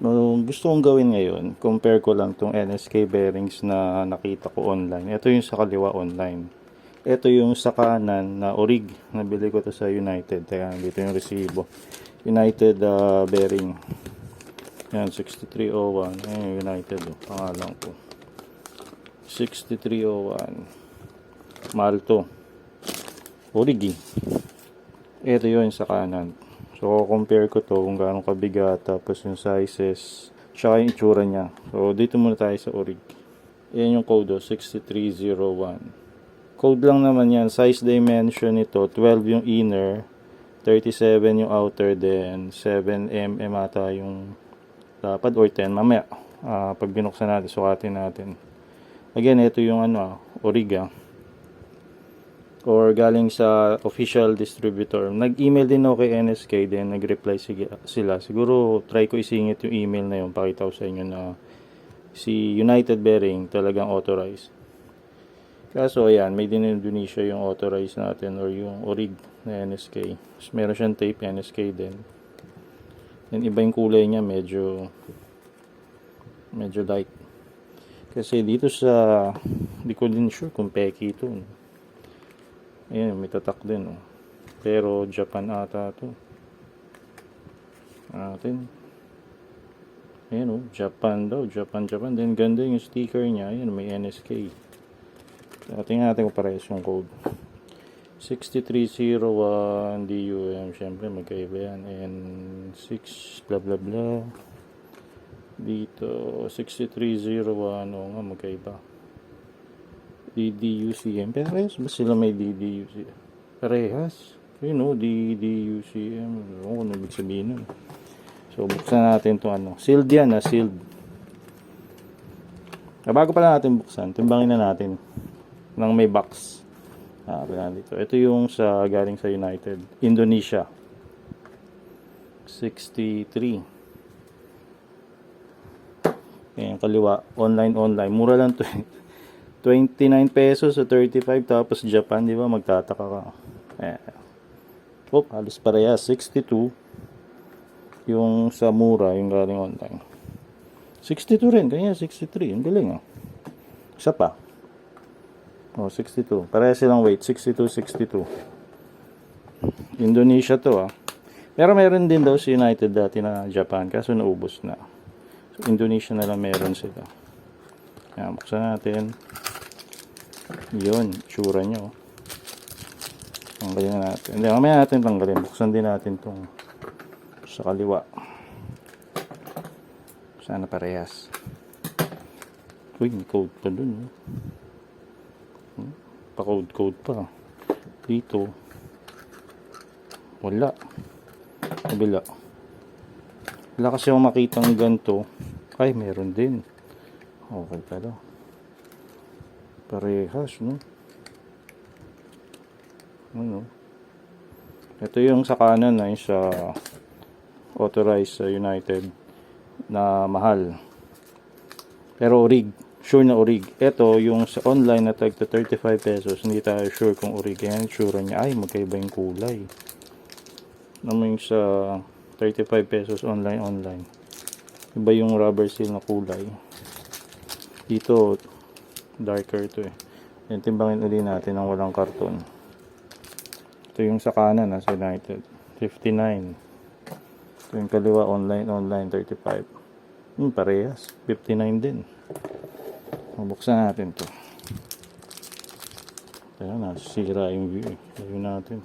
No, gusto kong gawin ngayon, compare ko lang tong NSK bearings na nakita ko online. Ito yung sa kaliwa online. Ito yung sa kanan na orig. Nabili ko to sa United. Teka, dito yung resibo. United ah, bearing. Yan, 6301. Ayan yung United. Oh, pangalan ko. 6301. Mahal to. Orig eh. Ito yun sa kanan. So, compare ko to kung gaano kabigat, tapos yung sizes, tsaka yung itsura niya. So, dito muna tayo sa orig. Yan yung code, oh, 6301. Code lang naman yan. Size dimension nito, 12 yung inner, 37 yung outer, then 7 mm ata yung dapat or 10 mamaya. ah, pag binuksan natin, sukatin natin. Again, ito yung ano, ah, orig ah or galing sa official distributor. Nag-email din ako kay NSK din, nag-reply sila. Siguro try ko isingit yung email na yun, pakita ko sa inyo na si United Bearing talagang authorized. Kaso ayan, may din in Indonesia yung authorized natin or yung orig na NSK. Tapos meron siyang tape NSK din. Then iba yung kulay niya, medyo medyo light. Kasi dito sa, di ko din sure kung peki ito. no? Ayan, may tatak din. Oh. Pero Japan ata to. Atin. Ayan oh, Japan daw. Japan, Japan. Then ganda yung sticker niya. Ayan, may NSK. Tingnan natin kung parehas yung code. 6301 DUM. Siyempre, magkaiba yan. And 6 blah blah blah. Dito, 6301. Oo nga, magkaiba. DDUCM. Parehas ba sila may DDUCM? Parehas. Yun o, DDUCM. Ano kung ano ibig sabihin nun. So, buksan natin to ano. Sealed yan na, sealed. Ah, bago pala natin buksan, timbangin na natin ng may box. Ah, dito. Ito yung sa galing sa United. Indonesia. 63. Ayan, kaliwa. Online, online. Mura lang to. eh. 29 pesos sa 35 tapos Japan, di ba? Magtataka ka. Eh. Oh, halos parehas. 62. Yung sa mura, yung galing online. 62 rin. Kanya 63. Ang galing ah. Isa pa. Oh, 62. Parehas silang weight. 62, 62. Indonesia to ah. Pero meron din daw si United dati na Japan. Kaso naubos na. So, Indonesia na lang meron sila. Yan, buksan natin. Yun, tsura nyo. Tanggalin na natin. Hindi, mamaya natin tanggalin. Buksan din natin tong sa kaliwa. Sana parehas. Uy, code pa dun. oh. Hmm, Pa-code-code pa. Dito. Wala. Kabila. Wala kasi akong makitang ganito. Ay, meron din. Okay pala. Parehas, no? Ano? Ito yung sa kanan na yung sa authorized sa United na mahal. Pero orig. Sure na orig. Ito yung sa online na tag 35 pesos. Hindi tayo sure kung orig. Yan, sure niya. Ay, magkaiba yung kulay. Naman yung sa 35 pesos online online. Iba yung rubber seal na kulay. Dito, darker to eh. Yan, timbangin uli natin ng walang karton. Ito yung sa kanan, nasa United. 59. Ito yung kaliwa, online, online, 35. Hmm, parehas. 59 din. Buksan natin to. Kaya nasira yung view eh. Ayun natin.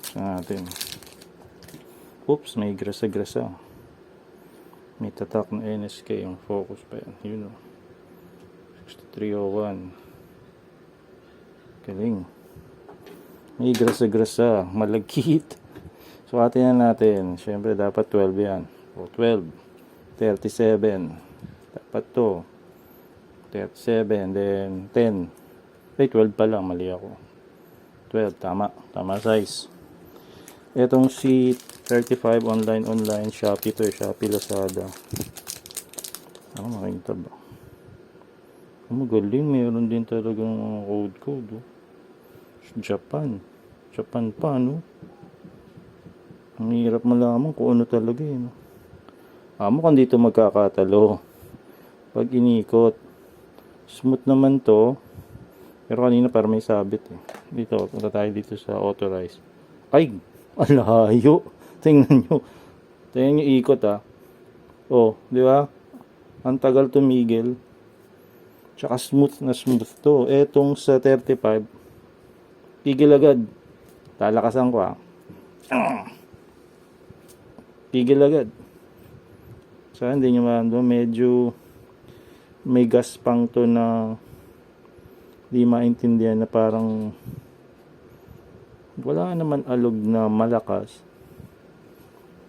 Buksan natin. Oops, may grasa-grasa. May tatak na NSK yung focus pa yan. Yun o. 6301. Galing. May grasa-grasa. Malagkit. So, atin na natin. Siyempre, dapat 12 yan. O, 12. 37. Dapat to. 37. Then, 10. Ay, 12 pa lang. Mali ako. 12. Tama. Tama size. Itong si 35 online online Shopee to eh. Shopee Lazada. Ako makita ba? Magaling. Meron din talagang mga code code. Oh. Japan. Japan pa, no? Ang hirap malaman kung ano talaga eh. No? Ah, mukhang dito magkakatalo. Pag inikot. Smooth naman to. Pero kanina parang may sabit eh. Dito, punta tayo dito sa authorized. Ay! Ang layo! Tingnan nyo. Tingnan nyo ikot ah. Oh, di ba? Ang tagal tumigil. Tsaka smooth na smooth to. Etong sa 35, tigil agad. Talakasan ko ah. Tigil agad. Sa hindi nyo maano, medyo may gas pang to na di maintindihan na parang wala naman alog na malakas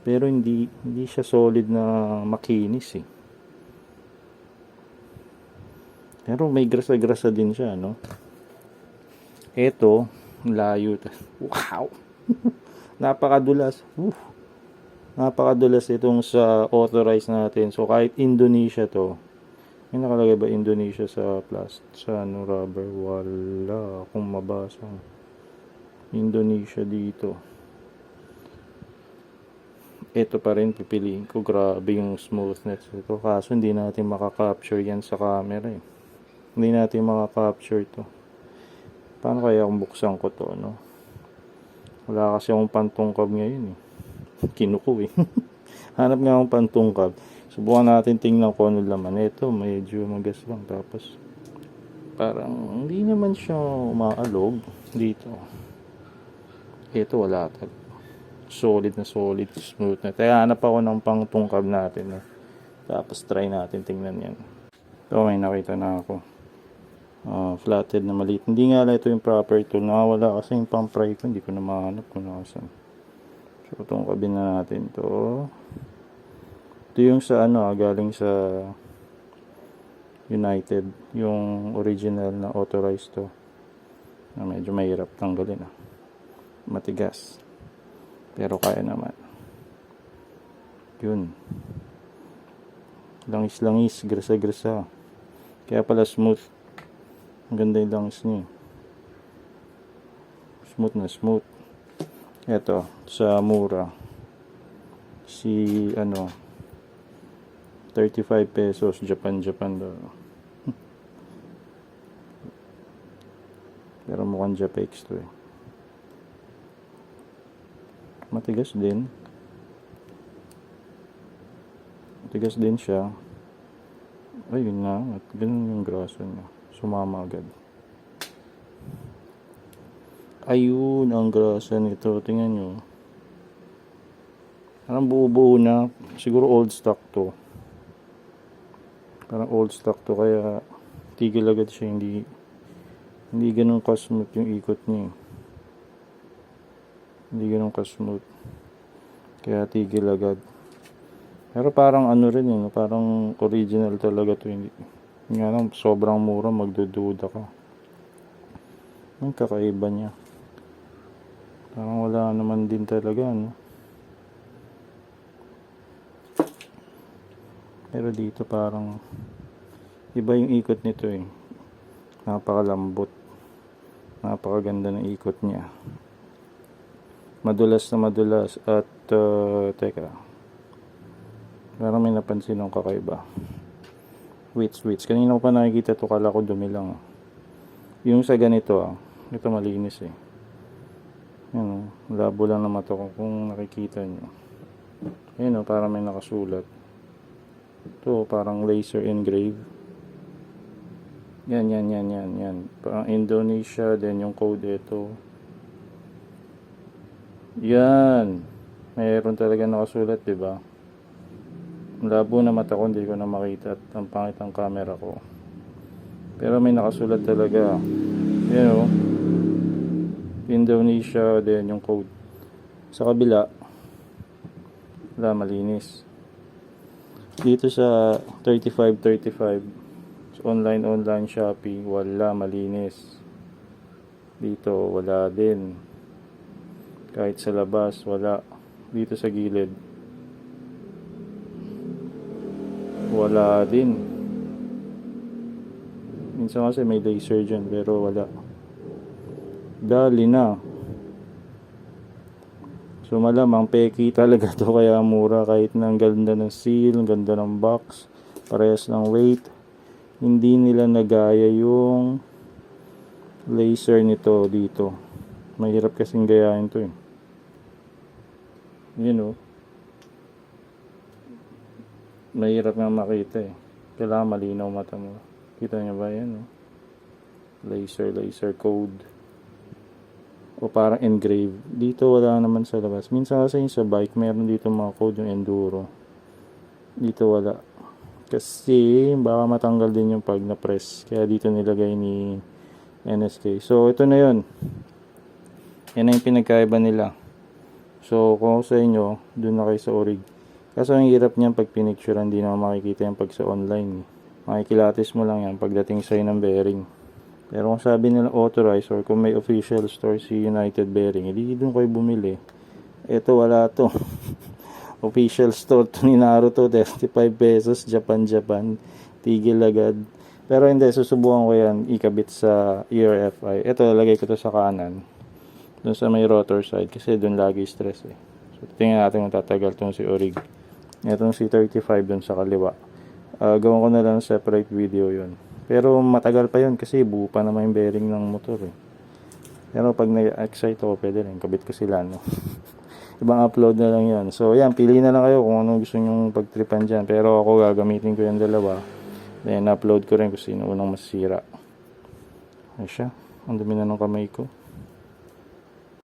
pero hindi hindi siya solid na makinis eh pero may grasa-grasa din siya no? Eto layo wow! Napakadulas. Woo. napakadulas itong sa authorized natin. So kahit Indonesia to may nakalagay ba Indonesia sa plus sa ano rubber? Wala akong mabasa. Indonesia dito. Ito pa rin pipiliin ko. Grabe yung smoothness ito kaso hindi natin makaka-capture yan sa camera eh hindi natin makaka-capture to. Paano kaya kung buksan ko to no wala kasi akong pantungkab ngayon eh. Kinuko eh. Hanap nga akong pantungkab. Subukan natin tingnan ko ano laman. Ito medyo magas lang. Tapos parang hindi naman siya umaalog dito. Ito wala talaga solid na solid. Smooth na. Kaya hanap ako ng pangtungkab natin eh. tapos try natin tingnan yan. Ito may nakita na ako Ah, flatted na maliit hindi nga lang ito yung proper tool nakawala kasi yung pang pry ko hindi ko na mahanap kung nakasan so itong kabin na natin to ito yung sa ano, ah, galing sa United, yung original na authorized to. Na medyo mahirap tanggalin ah. Matigas. Pero kaya naman. Yun. Langis-langis, grasa-grasa. Kaya pala smooth. Ang ganda yung langis niya. eh. Smooth na smooth. Ito, sa mura. Si ano, 35 pesos Japan Japan daw pero mukhang Japex to eh matigas din matigas din siya ayun na at ganun yung graso niya sumama agad. Ayun ang grasa nito. Tingnan nyo. Parang buo-buo na. Siguro old stock to. Parang old stock to. Kaya tigil agad siya. Hindi hindi ganun ka-smooth yung ikot niya eh. hindi ganun ka-smooth. Kaya tigil agad. Pero parang ano rin yun. Parang original talaga to. Hindi nga lang sobrang mura magdududa ka ang kakaiba niya parang wala naman din talaga no Pero dito parang iba yung ikot nito eh. Napakalambot. Napakaganda ng ikot niya. Madulas na madulas at uh, teka. Parang may napansin ng kakaiba. Wait, wait. Kanina ko pa nakikita to kala ko dumi lang. ah. Yung sa ganito ah. Ito malinis eh. Yan oh. Labo lang na mata kung nakikita nyo. Ayun oh, parang may nakasulat. Ito, parang laser engrave. Yan, yan, yan, yan, yan. Parang Indonesia, then yung code ito. Yan. Mayroon talaga nakasulat, di ba? Labo na mata ko, hindi ko na makita at ang pangit ang camera ko. Pero may nakasulat talaga. Yan o. Indonesia, then yung code. Sa kabila, wala, malinis dito sa 3535 online online Shopee wala malinis dito wala din kahit sa labas wala dito sa gilid wala din minsan kasi may laser dyan pero wala dali na So malamang peki talaga to kaya mura kahit na ang ganda ng seal, ang ganda ng box, parehas ng weight. Hindi nila nagaya yung laser nito dito. Mahirap kasing gayahin to eh. Yun oh. Mahirap nga makita eh. Kailangan malinaw mata mo. Kita niyo ba yan oh? Laser, laser code. O parang engrave. Dito wala naman sa labas. Minsan kasi sa bike, meron dito mga code yung enduro. Dito wala. Kasi baka matanggal din yung pag na-press. Kaya dito nilagay ni NSK. So ito na yun. Yan na yung pinagkaiba nila. So kung sa inyo, dun na kayo sa orig. Kaso ang hirap niyan pag pinicture, hindi naman makikita yan pag sa online. Makikilatis mo lang yan pagdating sa'yo ng bearing. Pero kung sabi nila authorized or kung may official store si United Bearing, hindi doon kayo bumili. Ito wala to. official store to ni Naruto, 35 pesos, Japan, Japan. Tigil agad. Pero hindi, susubukan ko yan ikabit sa ear FI. Ito, lagay ko to sa kanan. Doon sa may rotor side kasi doon lagi stress eh. So, tingnan natin kung tatagal tong si Orig. Itong si 35 doon sa kaliwa. Ah, gawin ko na lang separate video yon pero matagal pa yun kasi buo pa naman yung bearing ng motor eh. Pero pag na-excite ako, pwede rin. Kabit ko sila, no? Ibang upload na lang yan. So, yan. Pili na lang kayo kung ano gusto nyong pagtripan dyan. Pero ako gagamitin ko yung dalawa. Then, upload ko rin kung sino unang masira. Ay siya. Ang dumi na ng kamay ko.